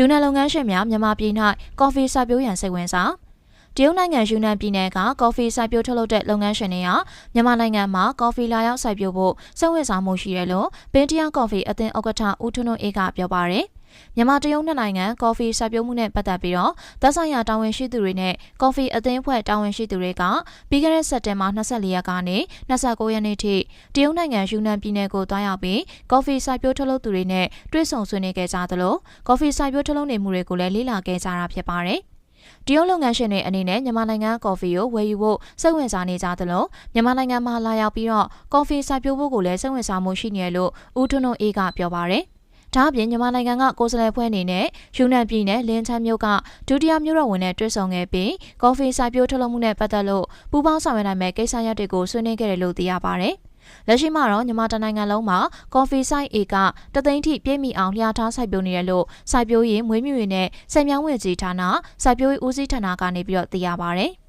ယူနန်လုပ်ငန်းရှင်များမြန်မာပြည်၌ကော်ဖီစိုက်ပျိုးရန်စိတ်ဝင်စားတရုတ်နိုင်ငံယူနန်ပြည်နယ်ကကော်ဖီစိုက်ပျိုးထုတ်လုပ်တဲ့လုပ်ငန်းရှင်တွေကမြန်မာနိုင်ငံမှာကော်ဖီလာရောက်စိုက်ပျိုးဖို့စိတ်ဝင်စားမှုရှိတယ်လို့ပင်တရကော်ဖီအသင်းဥက္ကဋ္ဌဦးထွန်းထွန်းအေးကပြောပါရယ် မြန်မာတရုတ်နှစ်နိုင်ငံကော်ဖီစိုက်ပျိုးမှုနဲ့ပတ်သက်ပြီးတော့သက်ဆိုင်ရာတာဝန်ရှိသူတွေနဲ့ကော်ဖီအသင်းအဖွဲ့တာဝန်ရှိသူတွေကပြီးခဲ့တဲ့စက်တင်ဘာ24ရက်ကနေ29ရက်နေ့ထိတရုတ်နိုင်ငံယူနန်ပြည်နယ်ကိုတွားရောက်ပြီးကော်ဖီစိုက်ပျိုးထုတ်လုပ်သူတွေနဲ့တွေ့ဆုံဆွေးနွေးခဲ့ကြသလိုကော်ဖီစိုက်ပျိုးထုတ်လုပ်နေမှုတွေကိုလည်းလေ့လာခဲ့ကြတာဖြစ်ပါတယ်။တရုတ်လုပ်ငန်းရှင်တွေအနေနဲ့မြန်မာနိုင်ငံကော်ဖီကိုဝယ်ယူဖို့စိတ်ဝင်စားနေကြသလိုမြန်မာနိုင်ငံမှာလာရောက်ပြီးတော့ကော်ဖီစိုက်ပျိုးဖို့ကိုလည်းစိတ်ဝင်စားမှုရှိနေတယ်လို့ဦးထွန်းထွန်းအေးကပြောပါရယ်။ ဒါအပြင်မြန်မာနိုင်ငံကကိုယ်စားလှယ်ဖွဲ့အနေနဲ့ယူနန်ပြည်နယ်လင်းချမ်းမြို့ကဒုတိယမြို့တော်ဝန်နဲ့တွေ့ဆုံခဲ့ပြီးကော်ဖီစိုက်ပျိုးထုတ်လုပ်မှုနဲ့ပတ်သက်လို့ပူးပေါင်းဆောင်ရွက်နိုင်မယ့်ကိစ္စရပ်တွေကိုဆွေးနွေးခဲ့တယ်လို့သိရပါဗျ။လက်ရှိမှာတော့မြန်မာတိုင်းနိုင်ငံလုံးမှာကော်ဖီစိုက်ဧကတသိန်းထိပြည့်မီအောင်လျှာထားစိုက်ပျိုးနေတယ်လို့စိုက်ပျိုးရေးမွေးမြူရေးနဲ့စက်မြောင်းဝင်ကြီးဌာနစိုက်ပျိုးရေးဦးစီးဌာနကနေပြီးတော့သိရပါဗျ။